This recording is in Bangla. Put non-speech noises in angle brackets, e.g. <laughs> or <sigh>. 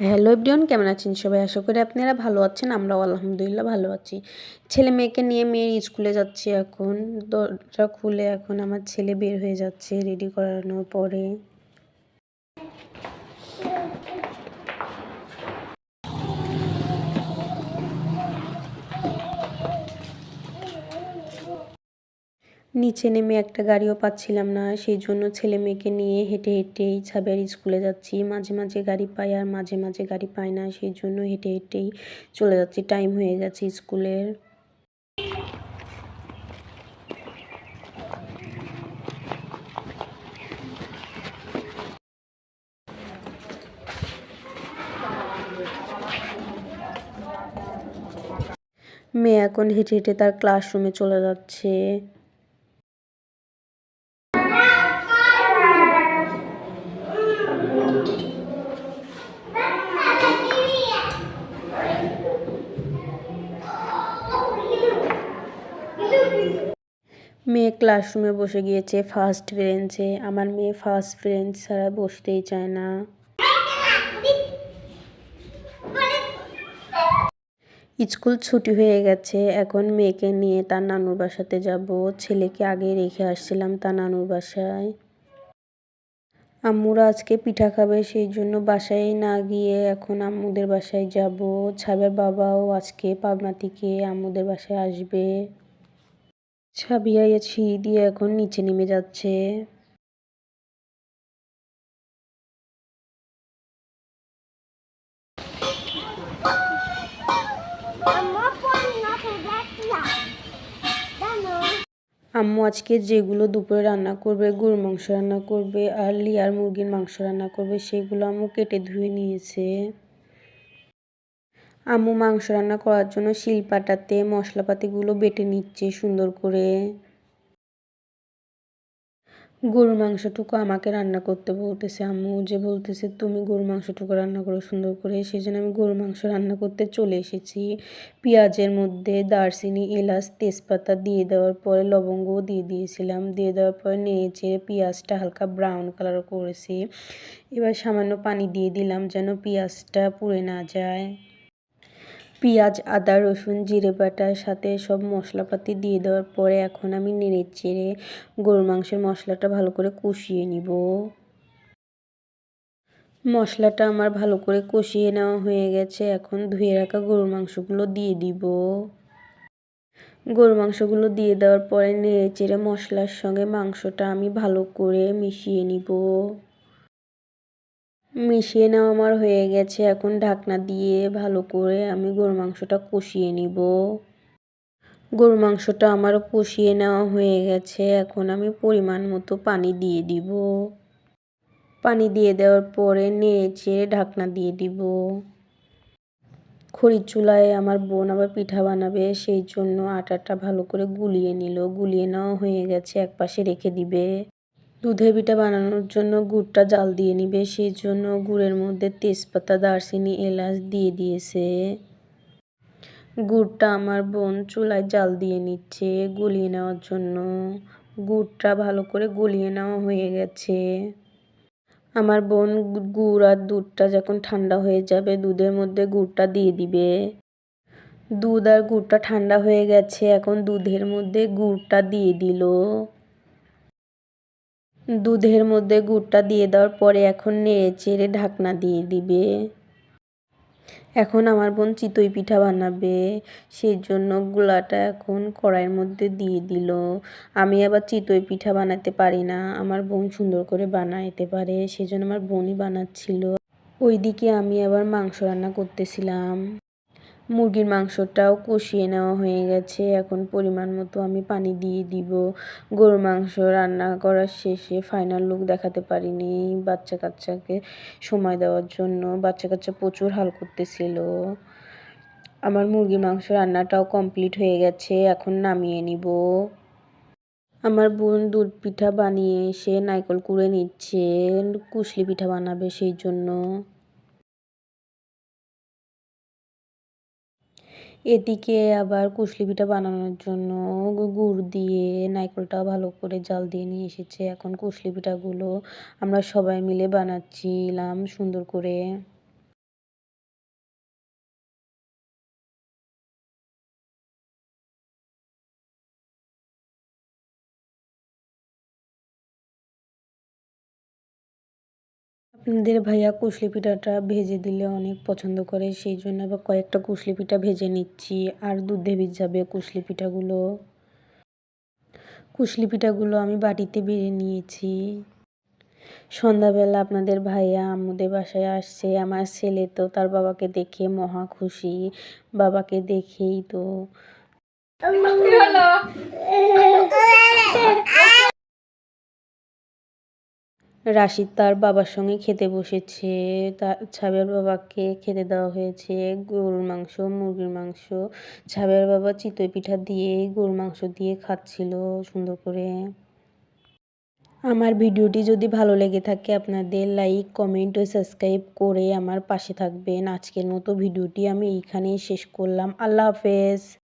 হ্যালো ডিওন কেমন আছেন সবাই? আশা করি আপনারা ভালো আছেন, আমরাও আলহামদুলিল্লাহ ভালো আছি। ছেলে মেয়েকে নিয়ে মেয়ের স্কুলে যাচ্ছে এখন, দরজা খুলে এখন আমার ছেলে বের হয়ে যাচ্ছে রেডি করানোর পরে। নিচে নেমে একটা গাড়িও পাচ্ছিলাম না, সেই জন্য ছেলে মেয়েকে নিয়ে হেঁটে হেঁটেই ছাবের স্কুলে যাচ্ছি। মাঝে মাঝে গাড়ি পাই আর মাঝে মাঝে গাড়ি পাই না, সেই জন্য হেঁটে হেঁটেই চলে যাচ্ছি। টাইম হয়ে গেছে স্কুলের। মেয়ে এখন হেঁটে হেঁটে তার ক্লাসরুমে চলে যাচ্ছে মেয়ে ক্লাসরুমে বসে গিয়েছে ফার্স্ট বেঞ্চে আমার মেয়ে ফার্স্ট বেঞ্চ ছাড়া বসতেই চায় না। স্কুল ছুটি হয়ে গেছে, এখন মেয়েকে নিয়ে তার নানুর বাসাতে যাব। ছেলেকে আগে রেখে আসছিলাম তার নানুর বাসায়। আম্মুরা আজকে পিঠা খাবে, সেই জন্য বাসায় না গিয়ে এখন আম্মুদের বাসায় যাব। ছাবের বাবাও আজকে পাবনা থেকে আম্মুদের বাসায় আসবে। ছাবিয়া দিয়ে এখন নিচে নেমে যাচ্ছে। আম্মু আজকে যেগুলো দুপুরে রান্না করবে, গরুর মাংস রান্না করবে আর লিয়ার মুরগির মাংস রান্না করবে, সেগুলো আম্মু কেটে ধুয়ে নিয়েছে। আম্মু মাংস রান্না করার জন্য শিলপাটাতে মশলাপাতিগুলো বেটে নিচ্ছে সুন্দর করে। গরুর মাংসটুকু আমাকে রান্না করতে বলতেছে, আম্মু যে বলতেছে, তুমি গরুর মাংসটুকু রান্না করো সুন্দর করে। সেই জন্য আমি গরুর মাংস রান্না করতে চলে এসেছি। পেঁয়াজের মধ্যে দারচিনি, এলাচ, তেজপাতা দিয়ে দেওয়ার পরে লবঙ্গও দিয়ে দিয়েছিলাম। দিয়ে দেওয়ার পরে নেড়ে পেঁয়াজটা হালকা ব্রাউন কালার করেছি। এবার সামান্য পানি দিয়ে দিলাম যেন পেঁয়াজটা পুড়ে না যায়। পেঁয়াজ, আদা, রসুন, জিরে বাটার সাথে সব মশলাপাতি দিয়ে দেওয়ার পরে এখন আমি নেড়ে চেড়ে গরুর মাংসের মশলাটা ভালো করে কষিয়ে নিব। মশলাটা আমার ভালো করে কষিয়ে নেওয়া হয়ে গেছে, এখন ধুয়ে রাখা গরুর মাংসগুলো দিয়ে দিব। গরুর মাংসগুলো দিয়ে দেওয়ার পরে নেড়ে চেড়ে মশলার সঙ্গে মাংসটা আমি ভালো করে মিশিয়ে নিব। মিশিয়ে নেওয়া আমার হয়ে গেছে। এখন ঢাকনা দিয়ে ভালো করে আমি গরু মাংসটা কষিয়ে নিব। গরু মাংসটা আমারও কষিয়ে নেওয়া হয়ে গেছে। এখন আমি পরিমাণ মতো পানি দিয়ে দিব। পানি দিয়ে দেওয়ার পরে নেড়ে ঢাকনা দিয়ে দিব। খড়ির চুলায় আমার বোন আবার পিঠা বানাবে, সেই জন্য আটাটা ভালো করে গুলিয়ে নিল। গুলিয়ে নেওয়া হয়ে গেছে এক পাশে রেখে দিবে। দুধের পিঠা বানানোর জন্য গুড়টা জাল দিয়ে নিবে। সেই জন্য গুড়ের মধ্যে তেজপাতা, দারচিনি, এলাচ দিয়ে দিয়েছে। গুড়টা আমার বোন চুলায় জাল দিয়ে নিচ্ছে গলিয়ে নেওয়ার জন্য। গুড়টা ভালো করে গলিয়ে নেওয়া হয়ে গেছে। আমার বোন গুড় আর দুধটা যখন ঠান্ডা হয়ে যাবে, দুধের মধ্যে গুড়টা দিয়ে দিবে। দুধ আর গুড়টা ঠান্ডা হয়ে গেছে, এখন দুধের মধ্যে গুড়টা দিয়ে দিল। দুধের মধ্যে গুড়টা দিয়ে দেওয়ার পরে এখন নেড়ে চেড়ে ঢাকনা দিয়ে দিবে। এখন আমার বোন চিতই পিঠা বানাবে। সেই জন্য গুলাটা এখন কড়াইয়ের মধ্যে দিয়ে দিল। আমি আবার চিতই পিঠা বানাতে পারি না। আমার বোন সুন্দর করে বানাইতে পারে সেই জন্য আমার বোনই বানাচ্ছিল। ওইদিকে আমি আবার মাংস রান্না করতেছিলাম। মুরগির মাংসটাও কষিয়ে নেওয়া হয়ে গেছে। এখন পরিমাণ মতো আমি পানি দিয়ে দিব। গরুর মাংস রান্না করার শেষে ফাইনাল লুক দেখাতে পারিনি বাচ্চা কাচ্চাকে সময় দেওয়ার জন্য। বাচ্চা কাচ্চা প্রচুর হাল করতেছিল। আমার মুরগির মাংস রান্নাটাও কমপ্লিট হয়ে গেছে, এখন নামিয়ে নিব। আমার বোন দুধ পিঠা বানিয়ে এসে নাইকল কুড়ে নিচ্ছে, কুশলি পিঠা বানাবে সেই জন্য। এদিকে আবার কুশলি পিঠা বানানোর জন্য গুড় দিয়ে নাইকলটা ভালো করে জাল দিয়ে নিয়ে এসেছে। এখন কুশলি পিঠাগুলো আমরা সবাই মিলে বানাচ্ছিলাম সুন্দর করে। আমাদের ভাইয়া কুশলি পিঠাটা ভেজে দিলে অনেক পছন্দ করে সেই জন্য আবার কয়েকটা কুশলি পিঠা ভেজে নিচ্ছি। আর দুধে ভিজাবে কুশলি পিঠাগুলো। কুশলি পিঠাগুলো আমি বাটিতে বেড়ে নিয়েছি। সন্ধ্যাবেলা আপনাদের ভাইয়া আম্মুদের বাসায় আসছে আমার ছেলে তো তার বাবাকে দেখে মহা খুশি বাবাকে দেখেই তো <laughs> <laughs> রাশিদ তার বাবার সঙ্গে খেতে বসেছে। তার ছাবের বাবাকে খেতে দেওয়া হয়েছে। গরুর মাংস, মুরগির মাংস। ছাবের বাবা চিতই পিঠা দিয়ে গরুর মাংস দিয়ে খাচ্ছিল সুন্দর করে। আমার ভিডিওটি যদি ভালো লেগে থাকে, আপনাদের লাইক, কমেন্ট ও সাবস্ক্রাইব করে আমার পাশে থাকবেন। আজকের মতো ভিডিওটি আমি এইখানেই শেষ করলাম। আল্লাহ হাফেজ।